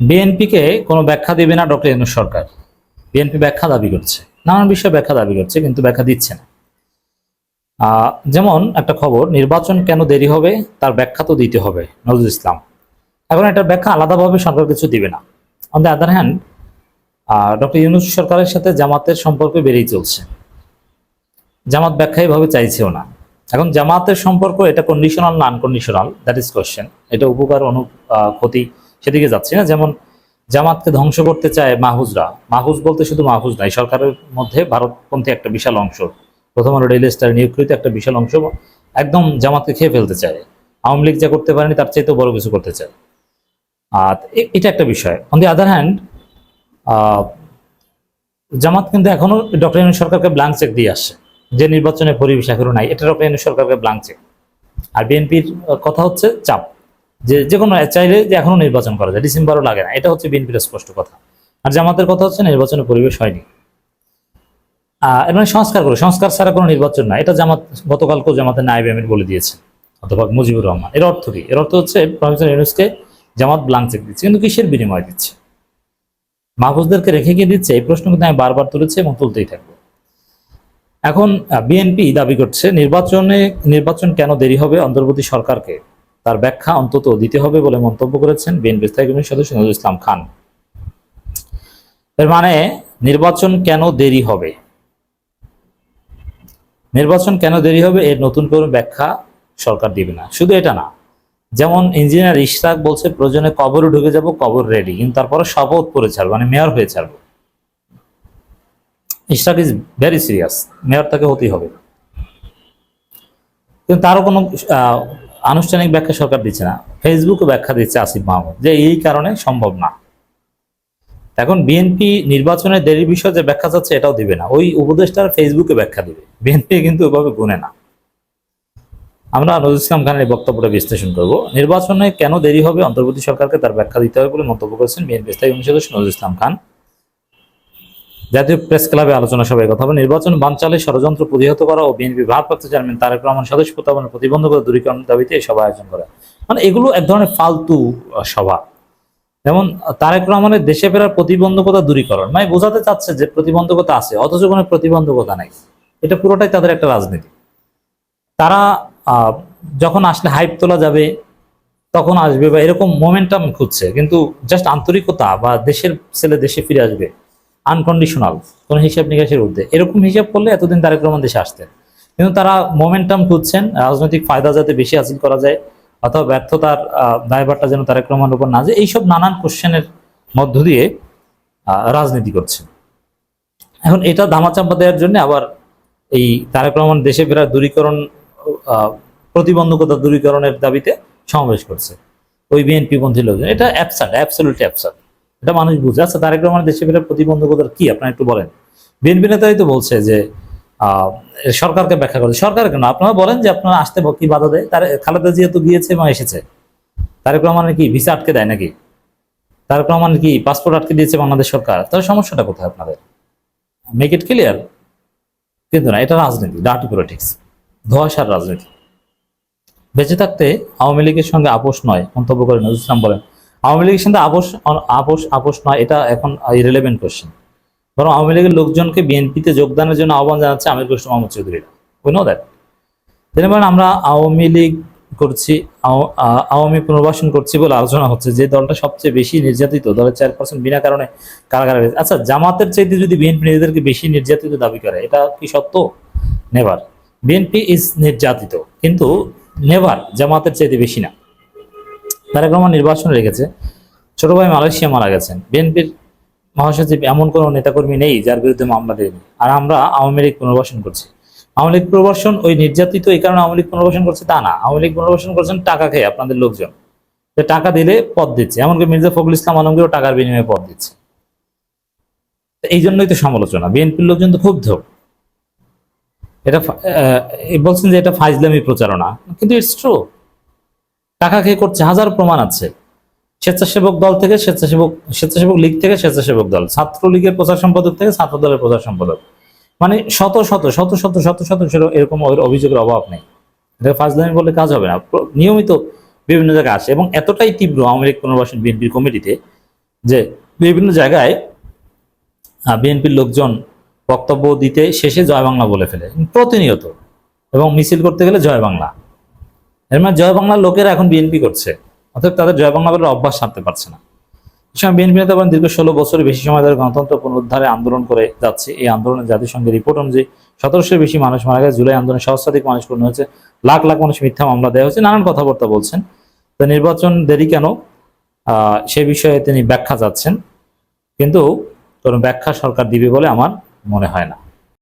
বিএনপিকে কোনো ব্যাখ্যা দেবে না ডক্টর ইউনুস সরকার। বিএনপি ব্যাখ্যা দাবি করছে। নানান বিষয়ে ব্যাখ্যা দাবি করছে, কিন্তু ব্যাখ্যা দিচ্ছে না। যেমন একটা খবর, নির্বাচন কেন দেরি হবে? তার ব্যাখ্যা তো দিতে হবে, নজরুল ইসলাম। এখন এটার ব্যাখ্যা আলাদাভাবে সরকার কিছু দিবে না। On the other hand doctor Yunus সরকারের সাথে জামাতের সম্পর্ক বেড়েই চলছে। জামাত ব্যাখ্যা এভাবে চাইছেও না। এখন জামাতের সম্পর্ক এটা কন্ডিশনাল না আনকন্ডিশনাল দ্যাট ইজ কোয়েশ্চেন এটা উপকার অনু ক্ষতি সেদিকে যাচ্ছে না। যেমন জামাতকে ধ্বংস করতে চায় মাহুজরা। মাহুজ বলতে শুধু মাহুজ নাই সরকারের মধ্যে ভারতপন্থী একটা বিশাল অংশ প্রথম আলো রেল স্টার নিয়োগকৃত একটা বিশাল অংশ একদম জামাতকে খেয়ে ফেলতে চায়। আওয়ামী লীগ যা করতে পারেনি তার চাইতেও বড় কিছু করতে চায়। আর এটা একটা বিষয়। অন দি আদার হ্যান্ড জামাত কিন্তু এখনও ডক্টর ইউনুস সরকারকে ব্ল্যাঙ্ক চেক দিয়ে আসছে। যে নির্বাচনের পরিবেশ এখনও নাই, এটা ডক্টর ইউনুস সরকারকে ব্ল্যাঙ্ক চেক আর বিএনপির কথা হচ্ছে চাপ। যে যে কোনো চাইলে যে এখনও নির্বাচন করা যায়, ডিসেম্বরও লাগে না। এটা হচ্ছে বিএনপির স্পষ্ট কথা। আর জামাতের কথা হচ্ছে নির্বাচনের পরিবেশ হয়নি। এর মানে সংস্কার করে সংস্কার ছাড়া কোনো নির্বাচন না। এটা জামাত গতকালকেও জামাতের নায়েব আমির বলে দিয়েছে অথবা মুজিবুর রহমান। এর অর্থ কি? এর অর্থ হচ্ছে প্রফেসর ইউনুসকে জামাত ব্লাঙ্ক চেক দিচ্ছে, কিন্তু কিসের বিনিময় দিচ্ছে? মাহফুজদেরকে রেখে গিয়ে দিচ্ছে? এই প্রশ্ন কিন্তু আমি বারবার তুলেছি এবং তুলতেই থাকব। এখন বিএনপি দাবি করছে, নির্বাচনে নির্বাচন কেন দেরি হবে অন্তর্বর্তী সরকারকে? তার ব্যাখ্যা অন্তত দিতে হবে বলে মন্তব্য করেছেন বিএনপি স্থায়ী কমিটির সদস্য নজরুল ইসলাম খান। এর মানে নির্বাচন কেন দেরি হবে? নির্বাচন কেন দেরি হবে এর নতুন করে ব্যাখ্যা সরকার দিবে না। শুধু এটা না, যেমন ইঞ্জিনিয়ার ইশরাক বলছে, প্রয়োজনে কবরে ঢুকে যাব, কবর রেডি কিন্তু তারপরে শপথ করে ছাড়বো মানে মেয়র হয়ে ছাড়বো। Ishraque is very serious mayor তাকে হতেই হবে। কিন্তু তারও কোনো আনুষ্ঠানিক ব্যাখ্যা সরকার দিচ্ছে না ফেসবুকে ব্যাখ্যা দিচ্ছে আসিফ মাহমুদ, যে এই কারণে সম্ভব না। এখন বিএনপি নির্বাচনের দেরির বিষয়ে যে ব্যাখ্যা চাচ্ছে এটাও দিবে না, ওই উপদেষ্টার ফেসবুকে ব্যাখ্যা দিবে বিএনপি কিন্তু ওইভাবে গুনে না। আমরা নজরুল ইসলাম খানের এই বক্তব্যটা বিশ্লেষণ করব। নির্বাচনে কেন দেরি হবে, অন্তর্বর্তী সরকারকে তার ব্যাখ্যা দিতে হবে বলে মন্তব্য করেছেন বিএনপি স্থায়ী সদস্য নজরুল ইসলাম খান। জাতীয় প্রেস ক্লাবে আলোচনা সভায় কথা হবে নির্বাচন বানচালে ষড়যন্ত্র প্রতিহত করা ও বিএনপি ভারপ্রাপ্ত চেয়ারম্যান তারেক রহমান সদস্য প্রত্যাবনের প্রতিবন্ধকতা দূরীকরণের দাবিতে এই সভা আয়োজন করা। মানে এগুলো এক ধরনের ফালতু সভা। যেমন তারেক রহমানের দেশে ফেরার প্রতিবন্ধকতা দূরীকরণ। মানে বোঝাতে চাচ্ছে যে প্রতিবন্ধকতা আছে, অথচ কোনো প্রতিবন্ধকতা নাই। এটা পুরোটাই তাদের একটা রাজনীতি। তারা যখন আসলে হাইপ তোলা যাবে, তখন আসবে বা এরকম মোমেন্টাম খুঁজছে। কিন্তু জাস্ট আন্তরিকতা বা দেশের ছেলে দেশে ফিরে আসবে আনকন্ডিশনাল কোন হিসাব নিকাশের ঊর্ধ্বে। এরকম হিসাব করলে এতদিন তারেক রহমান দেশে আসতেন। কিন্তু তারা মোমেন্টাম খুঁজছেন, রাজনৈতিক ফায়দা যাতে বেশি হাসিল করা যায়, অথবা ব্যর্থতার দায়ভারটা যেন তারেক রহমানের উপর না যায়, এইসব নানান কোশ্চেনের মধ্য দিয়ে রাজনীতি করছে এখন এটা ধামাচাপা দেওয়ার জন্য আবার এই তারেক রহমান দেশে ফেরার দূরীকরণ প্রতিবন্ধকতা দূরীকরণের দাবিতে সমাবেশ করছে। ওই বিএনপি পন্থী লোকজন। এটা অ্যাবসার্ড অ্যাবসলিউটলি অ্যাবসার্ড এটা মানুষ বুঝে। আচ্ছা তারেক রহমান দেশে ফেরার প্রতিবন্ধকতার কি? আপনারা একটু বলেন। বিএনপি নেতাই তো বলছে যে সরকারকে ব্যাখ্যা করে। সরকার কেন? আপনারা বলেন যে আপনারা আসতে কি বাধা দেয়। তার, খালেদা জিয়া তো গিয়েছে এবং এসেছে। তারেক রহমানের কি ভিসা আটকে দেয় নাকি? তারেক রহমান কি পাসপোর্ট আটকে দিয়েছে বাংলাদেশ সরকার? তাহলে সমস্যাটা কোথায় আপনাদের? মেক ইট ক্লিয়ার কিন্তু না, এটা রাজনীতি ডার্টি পলিটিক্স ধোয়াশার রাজনীতি। বেঁচে থাকতে আওয়ামী লীগের সঙ্গে আপোষ নয়, মন্তব্য করে নজরুল ইসলাম বলেন। আওয়ামী লীগের সঙ্গে আপোষ আপোষ আপোষ নয়, এটা এখন ইরেলেভেন্ট কোশ্চেন বরং আওয়ামী লীগের লোকজনকে বিএনপিতে যোগদানের জন্য আহ্বান জানাচ্ছে আমির কৃষ্ণ মোহাম্মদ চৌধুরীরা উই নো দ্যাট তিনি বলেন আমরা আওয়ামী লীগ করছি আওয়ামী পুনর্বাসন করছি বলে আলোচনা হচ্ছে, যে দলটা সবচেয়ে বেশি নির্যাতিত, দলের চার পার্সেন্ট বিনা কারণে কারাগারে রয়েছে। আচ্ছা জামাতের চাইতে যদি বিএনপি নিজেদেরকে বেশি নির্যাতিত দাবি করে, এটা কি সত্য? নেভার বিএনপি ইজ নির্যাতিত, কিন্তু নেভার জামাতের চাইতে বেশি না। তারেক রহমান নির্বাচন রেখেছে ছোট ভাই মালয়েশিয়া মারা গেছেন। বিএনপির মহাসচিব এমন কোনো নেতাকর্মী নেই যার বিরুদ্ধে মামলা দেয়নি। আর আমরা আওয়ামী লীগ পুনর্বাসন করছি। আওয়ামী লীগ পুনর্বাসন ওই নির্যাতিত এই কারণে আওয়ামী লীগ পুনর্বাসন করছে তা না। আওয়ামী লীগ পুনর্বাসন করছেন টাকা খেয়ে আপনাদের লোকজন। টাকা দিলে পদ দিচ্ছে। এমনকি মির্জা ফখরুল ইসলাম আলমগীরও টাকার বিনিময়ে পদ দিচ্ছে। এই জন্যই তো সমালোচনা। বিএনপির লোকজন তো ক্ষুব্ধ। এটা বলছেন যে এটা ফাইজলামি প্রচারণা। কিন্তু ইটস ট্রু টাকা খেয়ে করছে, হাজার প্রমাণ আছে। স্বেচ্ছাসেবক দল থেকে স্বেচ্ছাসেবক স্বেচ্ছাসেবক লীগ থেকে স্বেচ্ছাসেবক দল ছাত্র লীগের প্রচার সম্পাদক থেকে ছাত্র দলের প্রচার সম্পাদক। মানে শত শত শত শত শত শত এরকম অভিযোগের অভাব নেই। এটা ফাজলামি বলে কাজ হবে না। নিয়মিত বিভিন্ন জায়গায় আসে এবং এতটাই তীব্র আওয়ামী লীগ পুনর্বাসন বিএনপির কমিটিতে যে বিভিন্ন জায়গায় বিএনপির লোকজন বক্তব্য দিতে শেষে জয় বাংলা বলে ফেলে। প্রতিনিয়ত এবং মিছিল করতে গেলে জয় বাংলা। এর মানে জয় বাংলার লোকেরা এখন বিএনপি করছে। অর্থাৎ তাদের জয় বাংলা অভ্যাস সারতে পারছে না। সময় বিএনপি নেতা বলেন, দীর্ঘ ষোলো বছরের বেশি সময় ধরে গণতন্ত্র পুনরুদ্ধারে আন্দোলন করে যাচ্ছে। এই আন্দোলনে জাতিসংঘের রিপোর্ট অনুযায়ী সতেরোশোর বেশি মানুষ মারা গেছে। জুলাই আন্দোলনে সহস্রাধিক মানুষ পূর্ণ হয়েছে। লাখ লাখ মানুষ মিথ্যা মামলা দেওয়া হয়েছে। নানান কথাবার্তা বলছেন। তো নির্বাচন দেরি কেন? সে বিষয়ে তিনি ব্যাখ্যা চাচ্ছেন কিন্তু কোনো ব্যাখ্যা সরকার দিবে বলে আমার মনে হয় না।